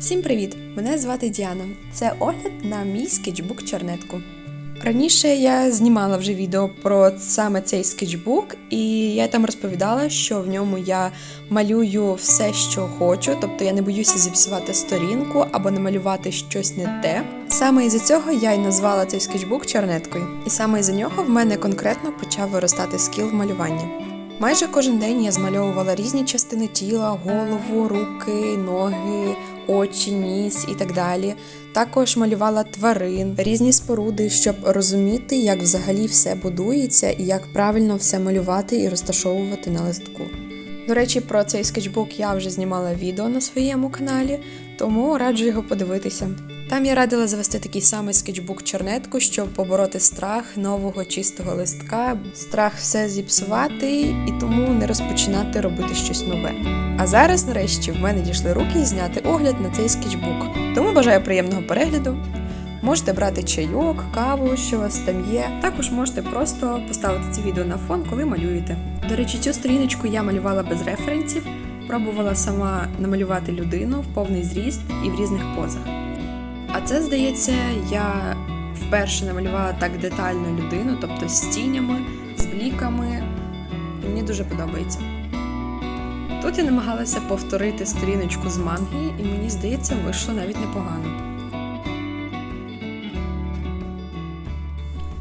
Всім привіт! Мене звати Діана. Це огляд на мій скетчбук чернетку. Раніше я знімала вже відео про саме цей скетчбук, і я там розповідала, що в ньому я малюю все, що хочу, тобто я не боюся зіпсувати сторінку або намалювати щось не те. Саме із-за цього я й назвала цей скетчбук чернеткою, і саме із-за нього в мене конкретно почав виростати скіл в малюванні. Майже кожен день я змальовувала різні частини тіла, голову, руки, ноги, очі, ніс і так далі. Також малювала тварин, різні споруди, щоб розуміти, як взагалі все будується і як правильно все малювати і розташовувати на листку. До речі, про цей скетчбук я вже знімала відео на своєму каналі, тому раджу його подивитися. Там я радила завести такий самий скетчбук чернетку, щоб побороти страх нового чистого листка, страх все зіпсувати і тому не розпочинати робити щось нове. А зараз, нарешті, в мене дійшли руки зняти огляд на цей скетчбук. Тому бажаю приємного перегляду. Можете брати чайок, каву, що у вас там є. Також можете просто поставити це відео на фон, коли малюєте. До речі, цю сторіночку я малювала без референсів, пробувала сама намалювати людину в повний зріст і в різних позах. А це, здається, я вперше намалювала так детально людину, тобто з тінями, з бліками. Мені дуже подобається. Тут я намагалася повторити сторіночку з манги, і мені здається, вийшло навіть непогано.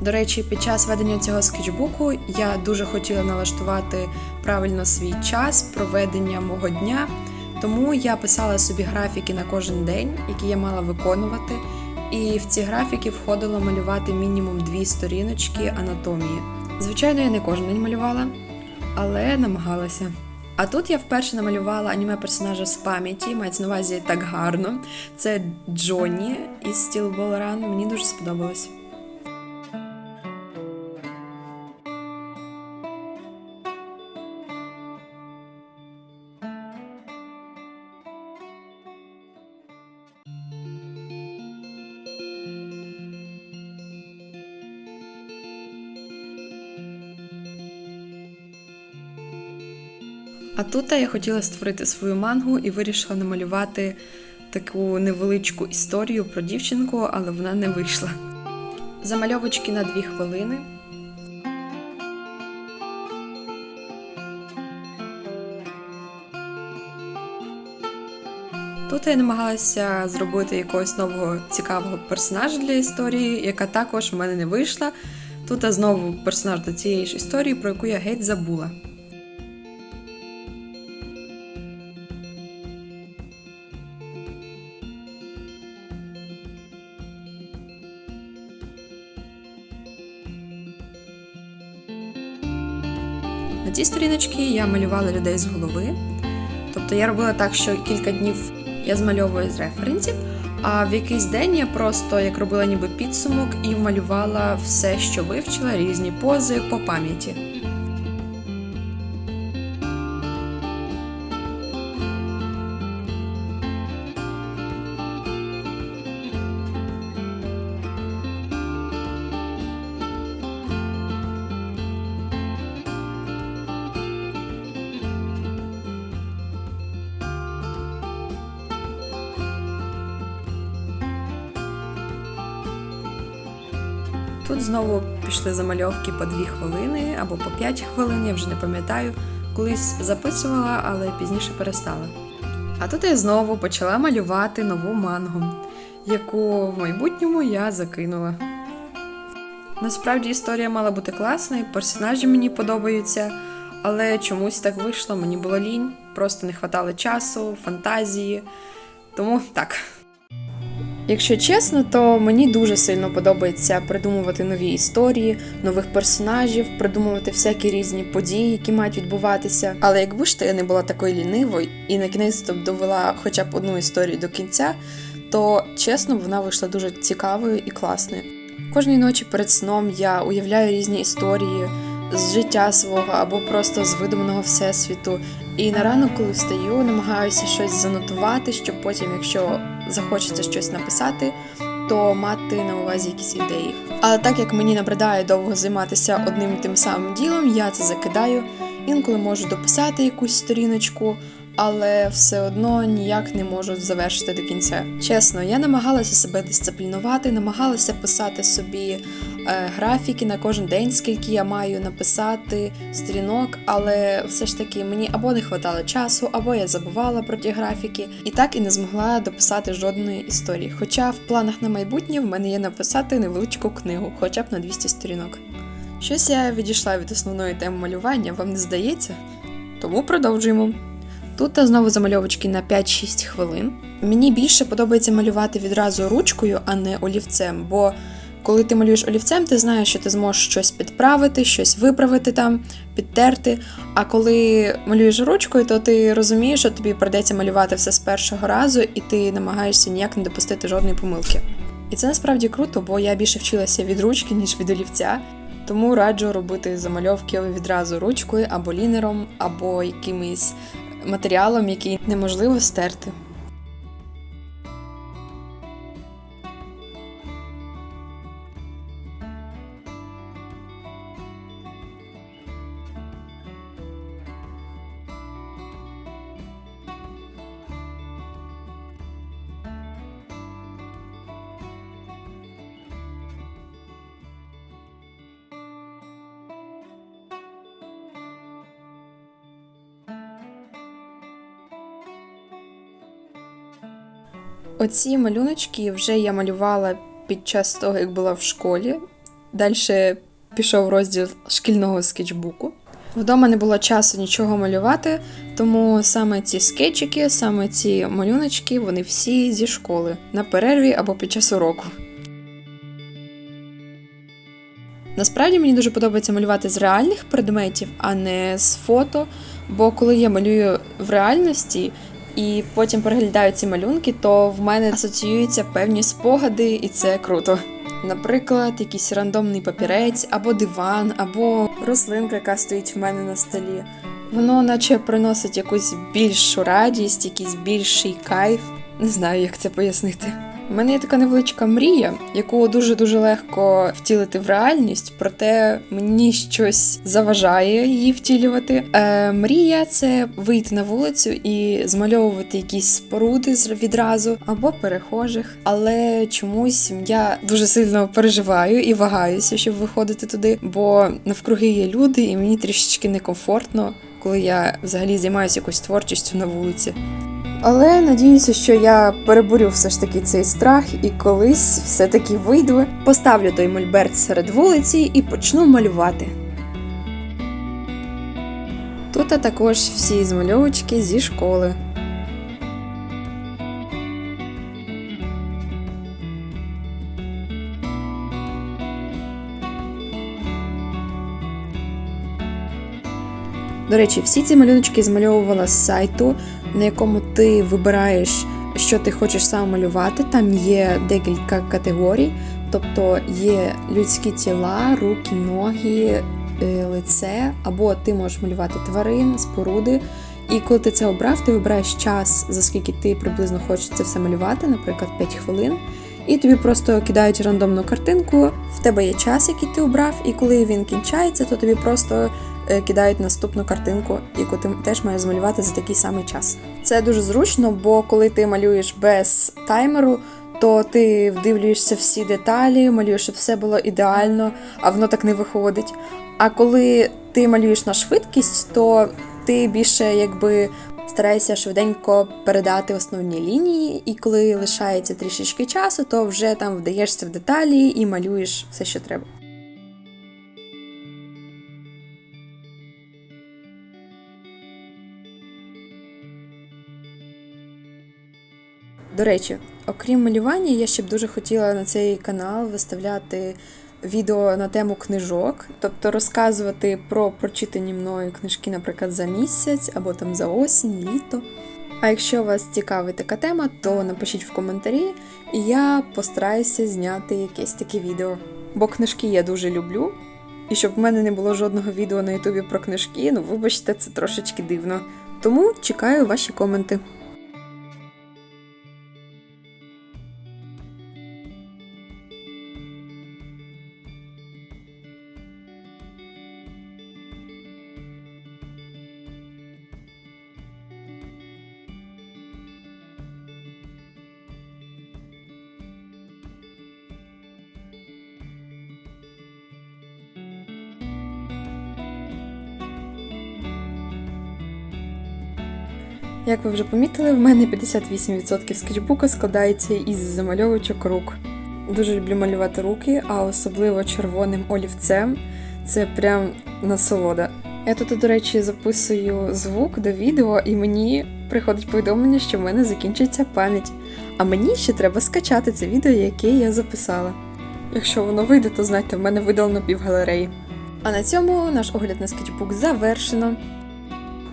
До речі, під час ведення цього скетчбуку я дуже хотіла налаштувати правильно свій час проведення мого дня, тому я писала собі графіки на кожен день, які я мала виконувати. І в ці графіки входило малювати мінімум дві сторіночки анатомії. Звичайно, я не кожен день малювала, але намагалася. А тут я вперше намалювала аніме персонажа з пам'яті, мається на увазі так гарно. Це Джонні із Steel Ball Run. Мені дуже сподобалось. А тут я хотіла створити свою мангу і вирішила намалювати таку невеличку історію про дівчинку, але вона не вийшла. Замальовочки на дві хвилини. Тут я намагалася зробити якогось нового цікавого персонажа для історії, яка також в мене не вийшла. Тут знову персонаж до цієї ж історії, про яку я геть забула. На цій сторіночці я малювала людей з голови. Тобто я робила так, що кілька днів я змальовую з референсів, а в якийсь день я просто як робила ніби підсумок і малювала все, що вивчила, різні пози по пам'яті. Тут знову пішли замальовки по 2 хвилини або по 5 хвилин, я вже не пам'ятаю. Колись записувала, але пізніше перестала. А тут я знову почала малювати нову мангу, яку в майбутньому я закинула. Насправді історія мала бути класна, і персонажі мені подобаються, але чомусь так вийшло, мені було лінь, просто не хватало часу, фантазії. Тому так. Якщо чесно, то мені дуже сильно подобається придумувати нові історії, нових персонажів, придумувати всякі різні події, які мають відбуватися. Але якби ж то я не була такою лінивою і на кінець б довела хоча б одну історію до кінця, то чесно, вона вийшла дуже цікавою і класною. Кожної ночі перед сном я уявляю різні історії з життя свого або просто з видуманого всесвіту. І на ранок, коли встаю, намагаюся щось занотувати, щоб потім, якщо захочеться щось написати, то мати на увазі якісь ідеї. Але так як мені набридає довго займатися одним і тим самим ділом, я це закидаю. Інколи можу дописати якусь сторіночку, але все одно ніяк не можу завершити до кінця. Чесно, я намагалася себе дисциплінувати, намагалася писати собі графіки на кожен день, скільки я маю написати сторінок, але все ж таки мені або не вистачало часу, або я забувала про ті графіки, і так і не змогла дописати жодної історії. Хоча в планах на майбутнє в мене є написати невеличку книгу, хоча б на 200 сторінок. Щось я відійшла від основної теми малювання, вам не здається? Тому продовжуємо. Тут знову замальовочки на 5-6 хвилин. Мені більше подобається малювати відразу ручкою, а не олівцем, бо коли ти малюєш олівцем, ти знаєш, що ти зможеш щось підправити, щось виправити там, підтерти. А коли малюєш ручкою, то ти розумієш, що тобі придеться малювати все з першого разу, і ти намагаєшся ніяк не допустити жодної помилки. І це насправді круто, бо я більше вчилася від ручки, ніж від олівця. Тому раджу робити замальовки відразу ручкою або лінером, або якимось матеріалом, який неможливо стерти. Оці малюночки вже я малювала під час того, як була в школі. Далі пішов розділ шкільного скетчбуку. Вдома не було часу нічого малювати, тому саме ці скетчики, саме ці малюночки, вони всі зі школи на перерві або під час уроку. Насправді мені дуже подобається малювати з реальних предметів, а не з фото. Бо коли я малюю в реальності, і потім переглядаю ці малюнки, то в мене асоціюються певні спогади, і це круто. Наприклад, якийсь рандомний папірець, або диван, або рослинка, яка стоїть в мене на столі. Воно наче приносить якусь більшу радість, якийсь більший кайф. Не знаю, як це пояснити. У мене є така невеличка мрія, яку дуже-дуже легко втілити в реальність, проте мені щось заважає її втілювати. Е, Мрія це вийти на вулицю і змальовувати якісь споруди відразу або перехожих. Але чомусь я дуже сильно переживаю і вагаюся, щоб виходити туди, бо навкруги є люди, і мені трішечки некомфортно, коли я взагалі займаюся якоюсь творчістю на вулиці. Але надіюся, що я переборю все ж таки цей страх і колись все-таки вийду, поставлю той мольберт серед вулиці і почну малювати. Тут також всі змальовочки зі школи. До речі, всі ці малюночки змальовувала з сайту, на якому ти вибираєш, що ти хочеш сам малювати. Там є декілька категорій, тобто є людські тіла, руки, ноги, е, лице, або ти можеш малювати тварин, споруди. І коли ти це обрав, ти вибираєш час, за скільки ти приблизно хочеш це все малювати, наприклад, 5 хвилин. І тобі просто кидають рандомну картинку. В тебе є час, який ти обрав, і коли він кінчається, то тобі просто кидають наступну картинку, яку ти теж маєш змалювати за такий самий час. Це дуже зручно, бо коли ти малюєш без таймеру, то ти вдивлюєшся всі деталі, малюєш, щоб все було ідеально, а воно так не виходить. А коли ти малюєш на швидкість, то ти більше якби стараєшся швиденько передати основні лінії, і коли лишається трішечки часу, то вже там вдаєшся в деталі і малюєш все, що треба. До речі, окрім малювання, я ще б дуже хотіла на цей канал виставляти відео на тему книжок, тобто розказувати про прочитані мною книжки, наприклад, за місяць або там за осінь, літо. А якщо вас цікавить така тема, то напишіть в коментарі, і я постараюся зняти якесь таке відео. Бо книжки я дуже люблю. І щоб в мене не було жодного відео на Ютубі про книжки, ну вибачте, це трошечки дивно. Тому чекаю ваші коменти. Як ви вже помітили, в мене 58% скетчбуку складається із замальовочок рук. Дуже люблю малювати руки, а особливо червоним олівцем. Це прям насолода. Я тут, до речі, записую звук до відео, і мені приходить повідомлення, що в мене закінчиться пам'ять. А мені ще треба скачати це відео, яке я записала. Якщо воно вийде, то знайте, в мене видалено півгалереї. А на цьому наш огляд на скетчбук завершено.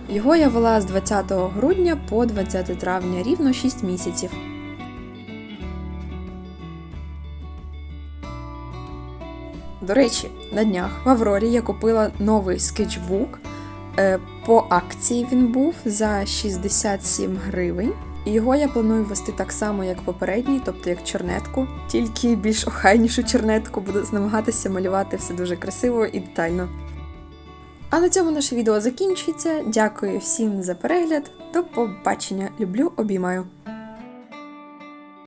Його я вела з 20 грудня по 20 травня, рівно 6 місяців. До речі, на днях в Аврорі я купила новий скетчбук. Е, По акції він був за 67 гривень. І його я планую вести так само, як попередній, тобто як чорнетку, тільки більш охайнішу чорнетку, буду намагатися малювати все дуже красиво і детально. А на цьому наше відео закінчується. Дякую всім за перегляд. До побачення. Люблю, обіймаю.